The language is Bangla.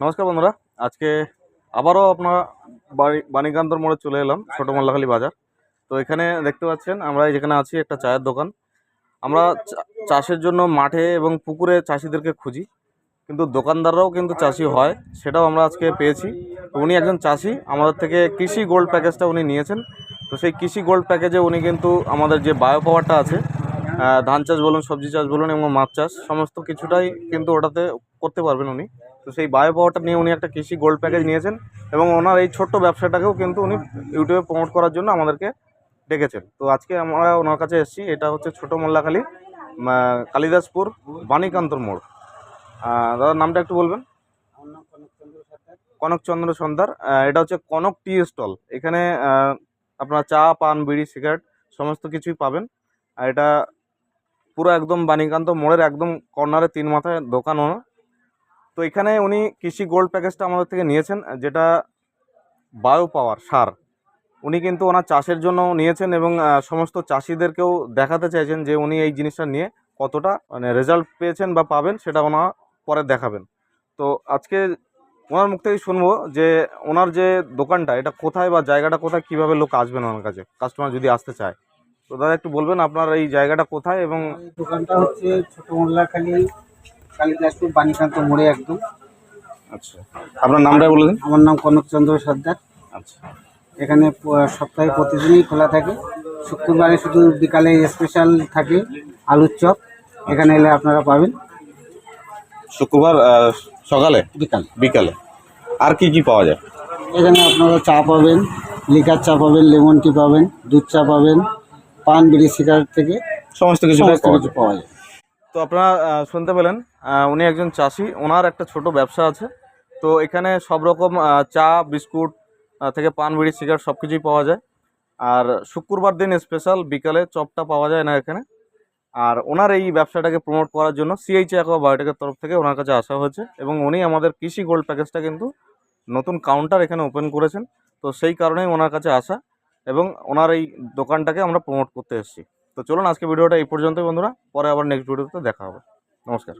নমস্কার বন্ধুরা, আজকে আবারও আপনার বাড়ি বাণীকান্তর মোড়ে চলে এলাম, ছোটো মোল্লাখালী বাজার। তো এখানে দেখতে পাচ্ছেন, আমরা যেখানে আছি, একটা চায়ের দোকান। আমরা চাষের জন্য মাঠে এবং পুকুরে চাষিদেরকে খুঁজি, কিন্তু দোকানদাররাও কিন্তু চাষি হয়, সেটাও আমরা আজকে পেয়েছি। উনি একজন চাষি, আমাদের থেকে কৃষি গোল্ড প্যাকেজটা উনি নিয়েছেন। তো সেই কৃষি গোল্ড প্যাকেজে উনি কিন্তু আমাদের যে বায়ো পাওয়ারটা আছে ধান চাষ বলুন, সবজি চাষ বলুন এবং মাছ চাষ, সমস্ত কিছুটাই কিন্তু ওটাতে করতে পারবেন উনি। তো সেই বায়ো পাওয়ারটা নিয়ে উনি একটা কৃষি গোল্ড প্যাকেজ নিয়েছেন এবং ওনার এই ছোট্ট ব্যবসাটাকেও কিন্তু উনি ইউটিউবে প্রমোট করার জন্য আমাদেরকে ডেকেছেন। তো আজকে আমরা ওনার কাছে এসেছি এটা হচ্ছে ছোটো মোল্লাখালী কালিদাসপুর বাণীকান্তর মোড়। দাদার নামটা একটু বলবেন? কনকচন্দ্র সন্ধ্যার এটা হচ্ছে কনক টি স্টল। এখানে আপনার চা পান বিড়ি সিগারেট সমস্ত কিছুই পাবেন। আর এটা পুরো একদম বাণীকান্ত মোড়ের একদম কর্নারে তিন মাথায় দোকান ওনার। তো এখানে উনি কৃষি গোল্ড প্যাকেজটা আমাদের থেকে নিয়েছেন, যেটা বায়ো পাওয়ার সার। উনি কিন্তু ওনার চাষের জন্য নিয়েছেন এবং সমস্ত চাষিদেরকেও দেখাতে চাইছেন যে উনি এই জিনিসটা নিয়ে কতটা মানে রেজাল্ট পেয়েছেন বা পাবেন সেটা ওনার পরে দেখাবেন। তো আজকে ওনার মুখ থেকেই শুনব যে ওনার যে দোকানটা, এটা কোথায় বা জায়গাটা কোথায়, কীভাবে লোক আসবেন ওনার কাছে কাস্টমার যদি আসতে চায়। তো দাদা একটু বলবেন আপনার এই জায়গাটা কোথায় এবং দোকানটা হচ্ছে ছোট মোল্লাখালী কালিদাসপুর বাণীকান্ত মোড়ে একদম। আচ্ছা। আপনার নামটা বলে দিন। আমার নাম কনকচন্দ্র সর্দার। আচ্ছা। এখানে সপ্তাহে প্রতিদিনই খোলা থাকে। শুক্রবারে শুধু বিকালে স্পেশাল থাকে আলুর চপ। এখানে এলে আপনারা পাবেন। শুক্রবার সকালে? বিকাল। বিকালে। আর কি কি পাওয়া যায়? এখানে আপনারা চা পাবেন লিকার চা পাবেন লেমন টি পাবেন দুধ চা পাবেন পান বিড়ি সিগারেট থেকে সমস্ত কিছু সমস্ত কিছু পাওয়া যায়। তো আপনারা শুনতে পেলেন উনি একজন চাষি, ওনার একটা ছোট ব্যবসা আছে। তো এখানে সব রকম চা, বিস্কুট থেকে পান, বিড়ি, সিগারেট সব কিছুই পাওয়া যায়। আর শুক্রবার দিন স্পেশাল বিকালে চপটা পাওয়া যায় না এখানে। আর ওনার এই ব্যবসাটাকে প্রমোট করার জন্য সিএইচ অ্যাকোয়া বায়োটেকের তরফ থেকে ওনার কাছে আসা হয়েছে এবং উনি আমাদের কৃষি গোল্ড প্যাকেজটা কিন্তু নতুন কাউন্টার এখানে ওপেন করেছেন। তো সেই কারণেই ওনার কাছে আসা এবং ওনার এই দোকানটাকে আমরা প্রমোট করতে এসেছি। তো চলুন আজকে ভিডিওটা এই পর্যন্তই বন্ধুরা পরে আবার নেক্সট ভিডিওতে দেখা হবে। নমস্কার।